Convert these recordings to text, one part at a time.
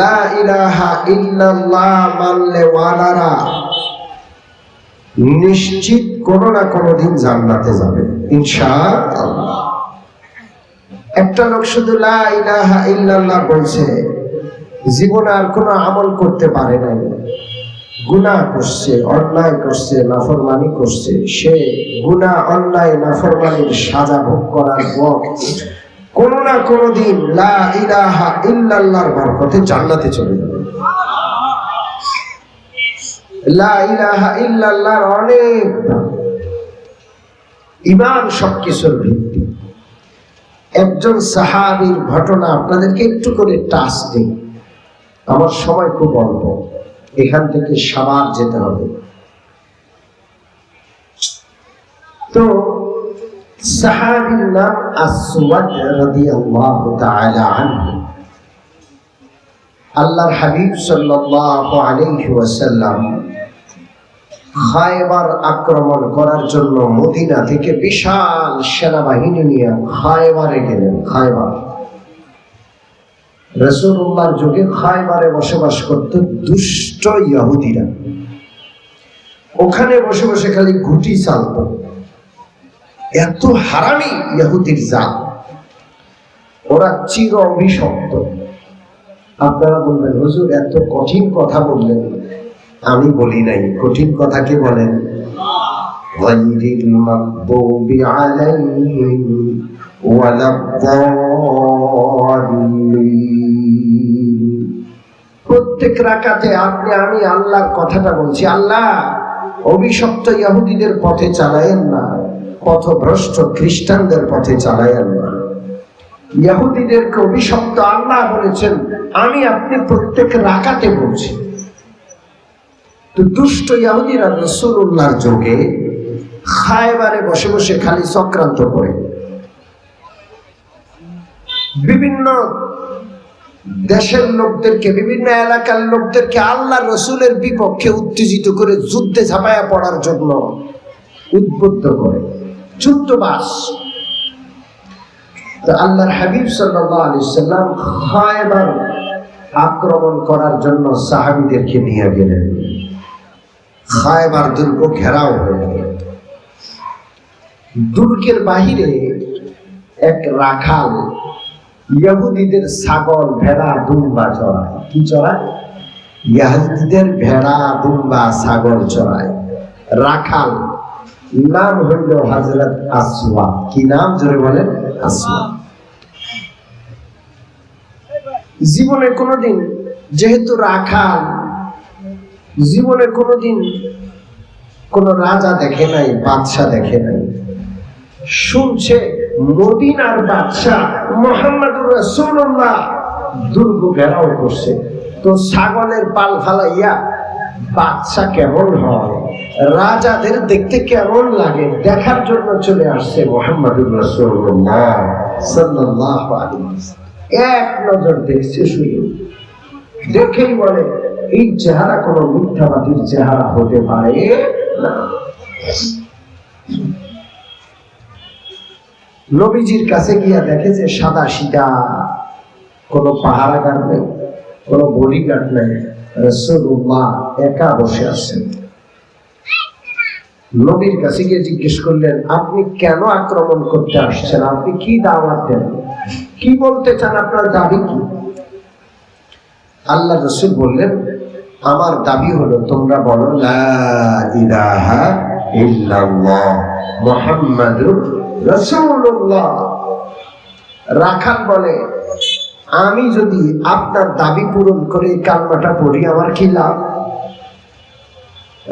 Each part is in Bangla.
লা ইলাহা ইল্লাল্লাহ মানলে ওয়ালারা নিশ্চিত কোনো না কোনো দিন জান্নাতে যাবে, ইনশাআল্লাহ। একটা লোক শুধু লা ইলাহা ইল্লাল্লাহ বলছে, জীবনে আর কোনো আমল করতে পারে নাই। গুনাহ করছে, অন্যায় করছে, নাফরমানি করছে। সে গুনাহ, অন্যায়, নাফরমানির সাজা ভোগ করার পর কোনো না কোনো দিন লা ইলাহা ইল্লাল্লাহর বরকতে জান্নাতে চলে যাবে। লা ইলাহা ইল্লাল্লাহর অনেক ইমান সবকিছুর ভিত্তি। একজন ঘটনা আপনাদেরকে একটু করে আমার খুব অল্প। এখান থেকে সাবার যেতে হবে। তো সাহাবীর নাম আল্লাহর হাবিব ওয়াসাল্লাম খায়বার আক্রমণ করার জন্য মদিনা থেকে বিশাল সেনাবাহিনী নিয়ে খায়বারে গেলেন, খায়বার। রসুল্লাহর যুগে খায়বারে বসবাস করত দুষ্ট ইহুদিরা ওখানে বসে বসে খালি ঘুটি চালত। এত হারামি ইহুদির জাত ওরা চির অভিশপ্ত আপনারা বলবেন হুজুর এত কঠিন কথা বললেন আমি বলি নাই কঠিন কথা কি বলেন غير المغضوب عليهم ولا الضالين প্রত্যেক রাকাতে আপনি আমি আল্লাহর কথাটা বলছি আল্লাহ অভিশপ্ত ইহুদিদের পথে চালায়েন না পথভ্রষ্ট খ্রিস্টানদের পথে চালায়েন না। ইহুদিদেরকে অভিশপ্ত আল্লাহ বলেছেন, আমি আপনি প্রত্যেক রাকাতে বলছি। দুষ্ট ইহুদিরা রসুল্লাহর যোগে খায়বারে বসে বসে খালি চক্রান্ত করে। বিভিন্ন দেশের লোকদেরকে, বিভিন্ন এলাকার লোকদেরকে আল্লাহ রসুলের বিপক্ষে উত্তেজিত করে যুদ্ধে ঝাঁপায়া পড়ার জন্য উদ্বুদ্ধ করে। যুদ্ধবাস তো আল্লাহর হাবিব সাল্লাম খায়বার আক্রমণ করার জন্য সাহাবিদেরকে নিয়ে গেলেন। খায়বার দুর্গ ঘেরাও হয়ে গেল। দুর্গের বাহিরে এক রাখাল ইহুদিদের ছাগল, ভেড়া, দুম্বা চড়ায়। কি চড়ায়? ইহুদিদের ভেড়া, দুম্বা, ছাগল চড়ায়। রাখাল নাম হইল হজরত আসওয়া। কি নাম? জোরে বলেন, আসওয়া। জীবনে কোনোদিন যেহেতু রাখাল জীবনে কোনোদিন কোন রাজা দেখে নাই, বাদশাহ দেখে নাই। শুনছে মদিনার বাদশাহ মোহাম্মদুর রাসূলুল্লাহ দুর্গ ঘেরাও করছে। তো ছাগলের পাল ফালাইয়া বাদশা কেমন হয়? রাজাদের দেখতে কেমন লাগে? দেখার জন্য চলে আসছে সাল্লাল্লাহু এক নজর দেখছে শুধু। দেখেই বলে, এই চেহারা কোন মিথ্যাবাদীর চেহারা হতে পারে নবীজির কাছে গিয়া দেখে যে সাদা সিধা, কোনো পাহারা গার্ড নেই, কোনো বডি গার্ড নেই একা বসে আছেন। নবীর কাছে গিয়ে জিজ্ঞেস করলেন, আপনি কেন আক্রমণ করতে আসছেন? আপনি কি দাওয়াত দেন? কি বলতে চান আপনার দাবি কি? আল্লাহ রসুল বললেন, আমার দাবি হলো, তোমরা বলো রাখাল বলে, আমি যদি আপনার দাবি পূরণ করে কালমাটা পড়ি, আমার কি লাভ?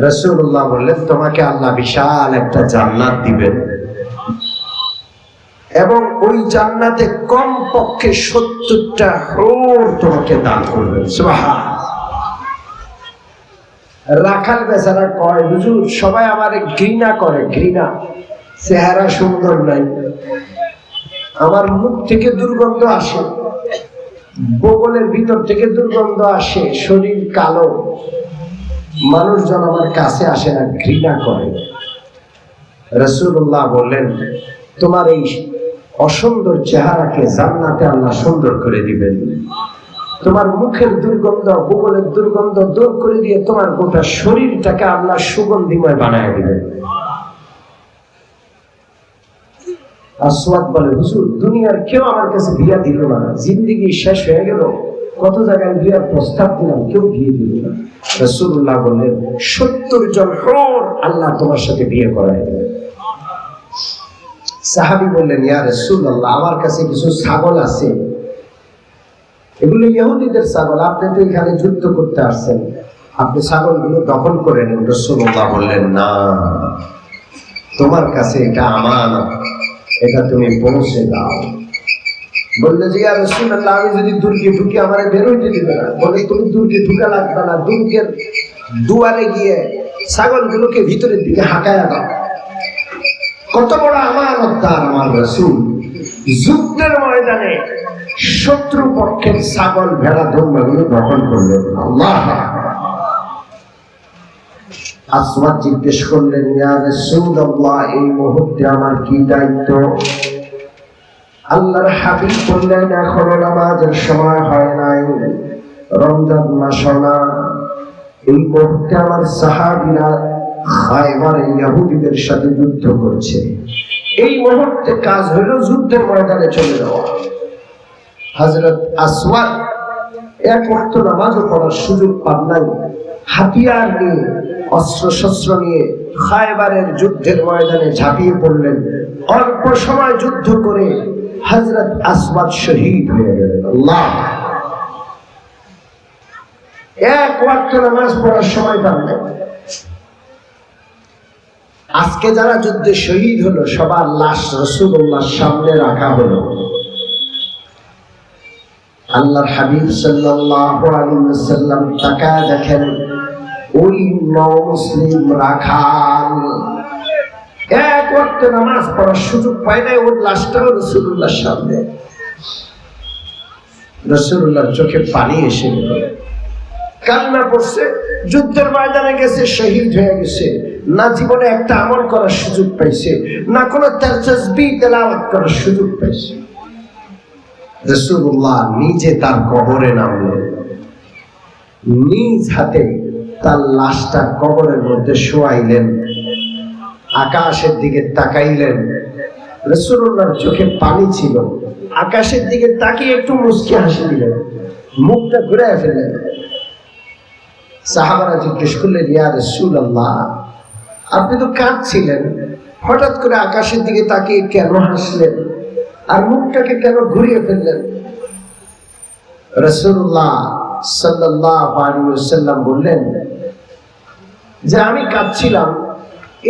রসুল্লাহ বললেন, তোমাকে আল্লাহ বিশাল একটা জান্নাত দিবেন। এবং ওই জান্নাতে কম পক্ষে সত্তরটা হোর তোমাকে দান করবেন। রাখাল বেচারা কয়, হুজুর, সবাই আমার ঘৃণা করে, ঘৃণা। চেহারা সুন্দর নাই। আমার মুখ থেকে দুর্গন্ধ আসে। বগলের ভিতর থেকে দুর্গন্ধ আসে। শরীর কালো। মানুষজন আমার কাছে আসে না, ঘৃণা করে। রসুল্লাহ বললেন, তোমার এই অসুন্দর চেহারাকে জান্নাতে আল্লাহ সুন্দর করে দিবেন। তোমার মুখের দুর্গন্ধ ভূগোলের দুর্গন্ধ দূর করে দিয়ে তোমার গোটা শরীরটাকে আল্লাহ সুগন্ধিময় বানায় দিবেন। আসওয়াদ বলে, হুজুর, দুনিয়ার কেউ আমার কাছে বিয়া দিল না, জিন্দিগি শেষ হয়ে গেল। কত জায়গায় বিয়ার প্রস্তাব দিলাম, কেউ বিয়ে দিল না। রসুল্লাহ বললেন, সত্তর জন হর আল্লাহ তোমার সাথে বিয়ে করায় দেবে। সাহাবি বললেন, ইয়া রসুল্লাহ আমার কাছে কিছু ছাগল আছে। এগুলো ইহুদিদের ছাগল, আপনি তো এখানে যুদ্ধ করতে আসছেন। আপনি ছাগলগুলো দখল করে নেন। রসুল্লাহ বললেন, না, তোমার কাছে এটা আমার এটা তুমি পৌঁছে দাও। বললে যে আর রসুল্লাহ আমি যদি দুর্গে ঢুকি, আমার বেরোইতে দিবে না। বলে, তুমি দুর্গে ঢুকা লাগবে না, দুর্গের দুয়ারে গিয়ে ছাগলগুলোকে ভিতরের দিকে হাঁকায় দাও। কত বড় আমার আমানতদার আমার রসুল। যুদ্ধের ময়দানে শত্রু পক্ষের ছাগল, ভেড়া ধর্মগুলো দখল করলেন আল্লাহ আসওয়াদ জিজ্ঞেস করলেন, ইয়া রাসূলুল্লাহ, এই মুহূর্তে আমার কি দায়িত্ব? আল্লাহর হাবিব বললেন, এখনও নামাজের সময় হয় নাই। রমজান মাস না। এই মুহূর্তে আমার সাহাবীরা খায়বারে ইহুদিদের সাথে যুদ্ধ করছে। এই মুহূর্তে কাজ হলো যুদ্ধের ময়দানে চলে যাওয়া। হযরত আসওয়াদ এক ওয়াক্ত নামাজও পড়ার সুযোগ পান নাই। হাতিয়ার নিয়ে অস্ত্র শস্ত্র নিয়ে খায়বারের যুদ্ধের ময়দানে ঝাঁপিয়ে পড়লেন। অল্প সময় যুদ্ধ করে হজরত আসবাদ শহীদ হয়ে গেলেন। এক ওয়াক্ত নামাজ পড়ার সময় পান আজকে যারা যুদ্ধে শহীদ হলো, সবার লাশ রসুল্লাহর সামনে রাখা হলো। আল্লাহর হাবিব সাল্লাল্লাহু আলাইহি ওয়াসাল্লাম তাকায় দেখেন ওই মুসলিম রাখাল। এক ওয়াক্ত নামাজ পড়ার সুযোগ পায় নাই, ওর লাশটাও সামনে। চোখে পানি এসে গেল। কান্না পড়ছে যুদ্ধের ময়দানে গেছে, শহীদ হয়ে গেছে। না জীবনে একটা আমল করার সুযোগ পাইছে, না কোনো তার তেলাওয়াত করার সুযোগ পাইছে। রসুল্লাহ নিজে তার কবরে নামলেন নিজ হাতে তার লাশটা কবরের মধ্যে শোয়াইলেন। আকাশের দিকে তাকাইলেন। রসুল্লাহর চোখে পানি ছিল। আকাশের দিকে তাকিয়ে একটু মুসকি হাসি দিলেন। মুখটা ঘুরে ফেললেন। সাহাবারা জিজ্ঞেস করলেন, ইয়া রসুল আল্লাহ আপনি তো কাঁদছিলেন। হঠাৎ করে আকাশের দিকে তাকিয়ে কেন হাসলেন? আর মুখটাকে কেন ঘুরিয়ে ফেললেন? রসুল্লাহ সাল্লাম বললেন যে আমি কাঁদছিলাম,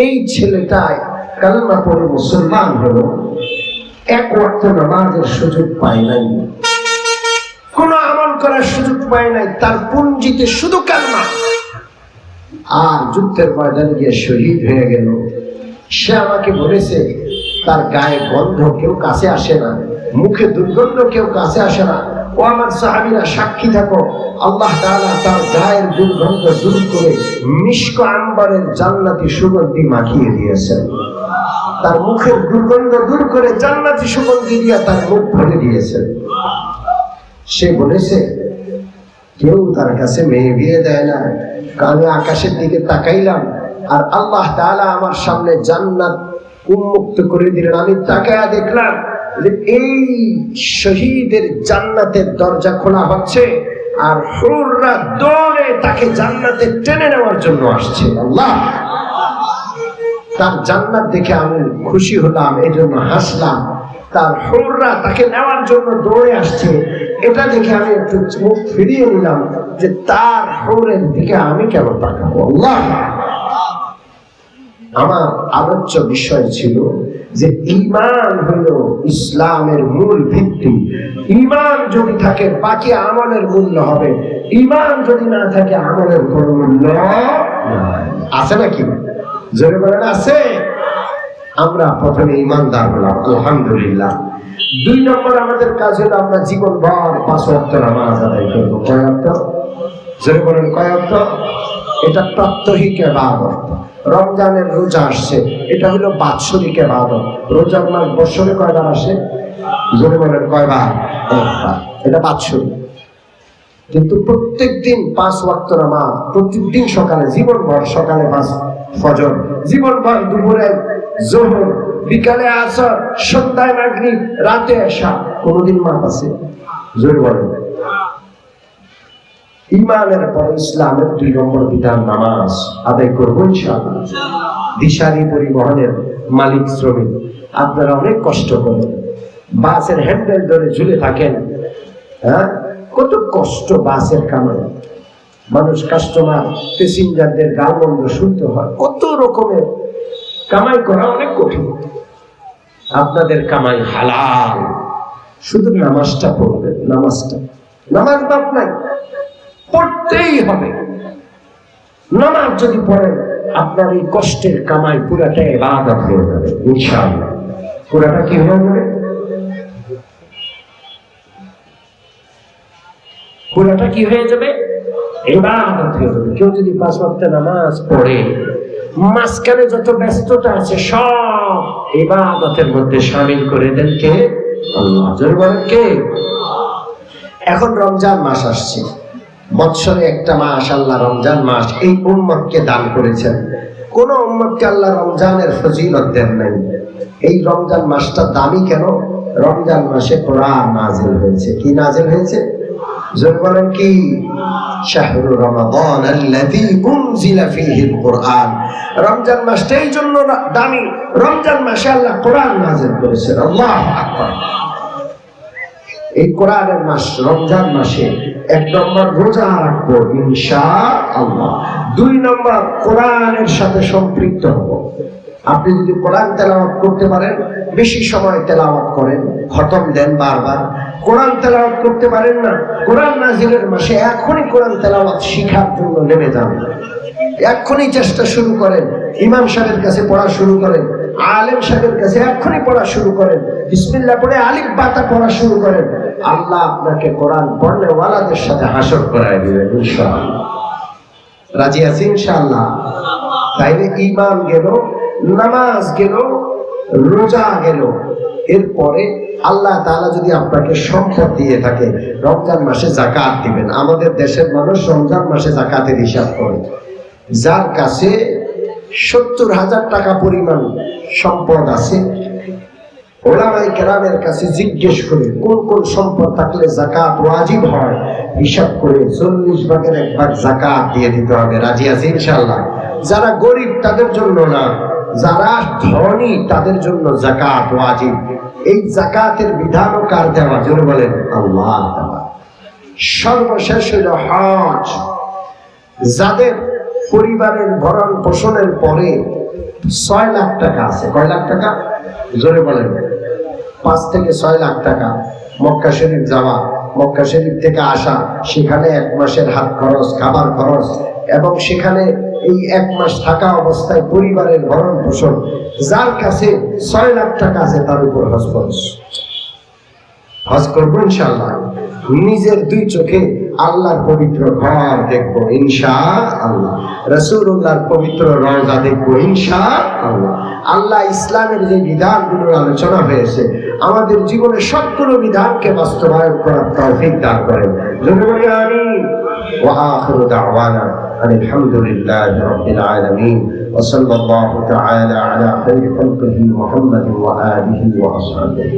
এই ছেলেটায় কালমা পড়ে মুসলমান হলো, এক ওয়াক্ত নামাজের সুযোগ পায় নাই। কোনো আমল করার সুযোগ পায় নাই, তার পুঞ্জিতে শুধু কালমা। আর যুদ্ধের ময়দানে গিয়ে শহীদ হয়ে গেল। সে আমাকে বলেছে তার গায়ে গন্ধ কেউ কাছে আসে না, মুখে দুর্গন্ধ কেউ কাছে আসে না। ও আমার সাহাবিরা, সাক্ষী থাকো। আল্লাহ তাআলা তার গায়ের দুর্গন্ধ দূর করে মিষ্ক আম্বরের জান্নাতি সুগন্ধি মাখিয়ে দিয়েছেন। তার মুখের দুর্গন্ধ দূর করে জান্নাতি সুগন্ধি দিয়ে তার মুখ ভরে দিয়েছেন। সে বলেছে, কেউ তার কাছে মেয়ে বিয়ে দেয় না। আমি আকাশের দিকে তাকাইলাম আর আল্লাহ তাআলা আমার সামনে জান্নাত উন্মুক্ত করে দিলেন। আমি তাকায়া দেখলাম যে এই শহীদের জান্নাতের দরজা খোলা হচ্ছে আর হুররা দৌড়ে তাকে জান্নাতে টেনে নেওয়ার জন্য আসছে। আল্লাহ! তার জান্নাত দেখে আমি খুশি হলাম এই জন্য হাসলাম। তার হুররা তাকে নেওয়ার জন্য দৌড়ে আসছে। এটা দেখে আমি একটু মুখ ফিরিয়ে নিলাম যে তার হুরের দিকে আমি কেন তাকাবো? আল্লাহ! আমার আলোচ্য বিষয় ছিল যে ইমান হইল ইসলামের মূল ভিত্তি। ইমান যদি থাকে, বাকি আমলের মূল্য হবে। ইমান যদি না থাকে, আমলের কোন মূল্য আছে নাকি? জোরে বলেন, আছে। আমরা প্রথমে ইমানদার হলাম, আলহামদুলিল্লাহ। দুই নম্বর আমাদের কাজ হলো আমরা জীবন ভর পাঁচ অর্থ নামাজ আদায় করব। কয় অর্থ জোরে বলেন, কয় এটা প্রাত্যহিক এবাদত। রমজানের রোজা আসছে। এটা হলো বাৎসরিক এবাদত। রোজার মাস বছরে কয়বার আসে? জোরে বলেন কয়বার এটা বাৎসরিক। কিন্তু প্রত্যেক দিন পাঁচ ওয়াক্ত নামাজ প্রত্যেক দিন সকালে, জীবনভর সকালে পাঁচ ফজর, জীবনভর দুপুরে জোহর, বিকালে আসর, সন্ধ্যায় মাগরিব, রাতে আসা কোনোদিন মাপ আছে? জোর বলেন। ইমানের পরে ইসলামের দুই নম্বর বিধান নামাজ আদায় করব দিশারি পরিবহনের মালিক শ্রমিক, আপনারা অনেক কষ্ট করেন। বাসের হ্যান্ডেল ধরে ঝুলে থাকেন হ্যাঁ? কত কষ্ট বাসের কামাই। মানুষ কাস্টমার, প্যাসেঞ্জারদের গাল বন্ধ শুনতে হয়। কত রকমের কামাই করা অনেক কঠিন। আপনাদের কামাই হালাল। শুধু নামাজটা পড়বেন, নামাজটা। নামাজ বাপ নাই। পড়তেই হবে। নামাজ যদি পড়েন, আপনার এই কষ্টের কামাই পুরাটা এবাদত হয়ে যাবে পুরাটা কি হয়ে যাবে? পুরাটা কি হয়ে যাবে? এবাদত কেউ যদি পাঁচ ওয়াক্ত নামাজ পড়ে, মাঝখানে যত ব্যস্ততা আছে, সব এবাদতের মধ্যে সামিল করে দেন কে? কে? এখন রমজান মাস আসছে। বৎসরে একটা মাস আল্লাহ রমজান মাস এই উম্মতকে দান করেছেন। কোন উম্মতকে আল্লাহ রমজানের ফজিলত দেন নাই। এই রমজান মাসটা দামি কেন? রমজান মাসে কোরআন নাজিল হয়েছে। কি নাজিল হয়েছে? জোর বলেন কি? শাহরু রমাদান আল্লাযী উনজিলা ফীহিল কুরআন। রমজান মাসটা এই জন্য দামি। রমজান মাসে আল্লাহ কোরআন নাজিল করেছেন। আল্লাহু আকবার। এই কোরআনের মাস রমজান মাসে এক নম্বর রোজা রাখব ইনশা আল্লাহ দুই নম্বর কোরআনের সাথে সম্পৃক্ত হব। আপনি যদি কোরআন তেলাওয়াত করতে পারেন, বেশি সময় তেলাওয়াত করেন, খতম দেন বারবার। কোরআন তেলাওয়াত করতে পারেন না, কোরআন নাজিলের মাসে এখনই কোরআন তেলাওয়াত শিখার জন্য নেমে যান। এক্ষুনি চেষ্টা শুরু করেন, ইমাম সাহেবের কাছে পড়া শুরু করেন, আলেম সাহেবের কাছে এক্ষুনি পড়া শুরু করেন, বিসমিল্লাহ পড়ে আলিফ বাতা পড়া শুরু করেন। আল্লাহ আপনাকে কোরআন পড়লে ওয়ালাদের সাথে হাসর করায় দিবেন রাজি আছি ইনশাআল্লাহ? তাইলে ইমান গেল, নামাজ গেল, রোজা গেল। এরপরে আল্লাহ তাআলা যদি আপনাকে সম্পদ দিয়ে থাকে, রমজান মাসে জাকাত দিবেন। আমাদের দেশের মানুষ রমজান মাসে জাকাতের হিসাব করে। যার কাছে সত্তর হাজার টাকা পরিমাণ সম্পদ আছে ওলামাই কেরামের কাছে জিজ্ঞেস করে, কোন কোন সম্পদ থাকলে জাকাত ওয়াজিব হয়? হিসাব করে চল্লিশ ভাগের এক ভাগ জাকাত দিয়ে দিতে হবে। রাজি আছে ইনশাল্লাহ যারা গরিব, তাদের জন্য না। যারা ধনী, তাদের জন্য জাকাত ওয়াজিব। এই জাকাতের বিধানও কার দেওয়া? জোরে বলেন, আল্লাহ দেওয়া। সর্বশেষ হইল হজ। যাদের পরিবারের ভরণ পোষণের পরে ছয় লাখ টাকা আছে। কয় লাখ টাকা? জোরে বলেন। পাঁচ থেকে ছয় লাখ টাকা মক্কা শরীফ যাওয়া, মক্কা শরীফ থেকে আসা, সেখানে এক মাসের হাত খরচ, খাবার খরচ এবং সেখানে এই এক মাস থাকা অবস্থায় পরিবারের ভরণ পোষণ, যার কাছে ছয় লাখ টাকা আছে তার উপর হজ খরচ করব ইনশাল্লাহ নিজের দুই চোখে আল্লাহর পবিত্র ঘর দেখবো ইনশা আল্লাহ রসুল্লাহর পবিত্র রওজা দেখবো ইনশা আল্লাহ আল্লাহ ইসলামের যে বিধানগুলোর আলোচনা হয়েছে আমাদের জীবনে সবগুলো বিধানকে বাস্তবায়ন করার তৌফিক দান করেন যদি বলি আমি وآخر دعوانا أن الحمد لله رب العالمين وصلى الله تعالى على خير خلقه محمد وآله وأصحابه